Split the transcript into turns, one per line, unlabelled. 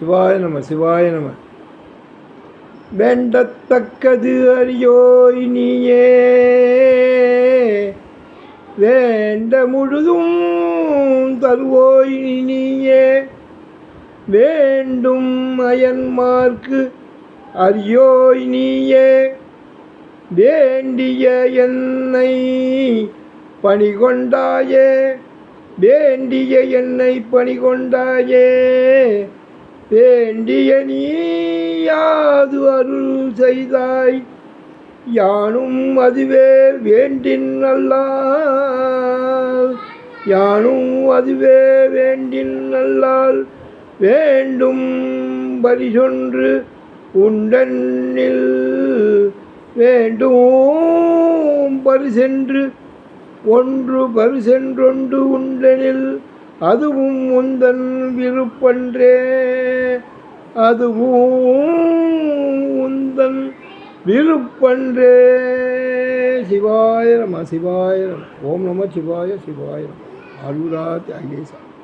சிவாய நம சிவாய நம. வேண்டத்தக்கது அறியோய் நீயே. வேண்ட முழுதும் தருவோய் நீயே. வேண்டும் அயன்மார்க்கு அறியோய் நீயே. வேண்டிய என்னை பணிகொண்டாயே. வேண்டிய என்னை பணிகொண்டாயே. வேண்டிய நீயாது அருள் செய்தாய். யானும் அதுவே வேண்டின் அல்லால் யானும் அதுவே வேண்டின் அல்லால் வேண்டும் பரிசொன்று உண்டனில். வேண்டும் பரிசென்று ஒன்று பரிசென்றொன்று உண்டனில். அதுவும் உந்தன் விருப்பன்றே. அதுவும் உந்தன் விருப்பன்றே. சிவாய நம சிவாய நம. ஓம் நம சிவாய சிவாய நம. அருளா தியாகேசா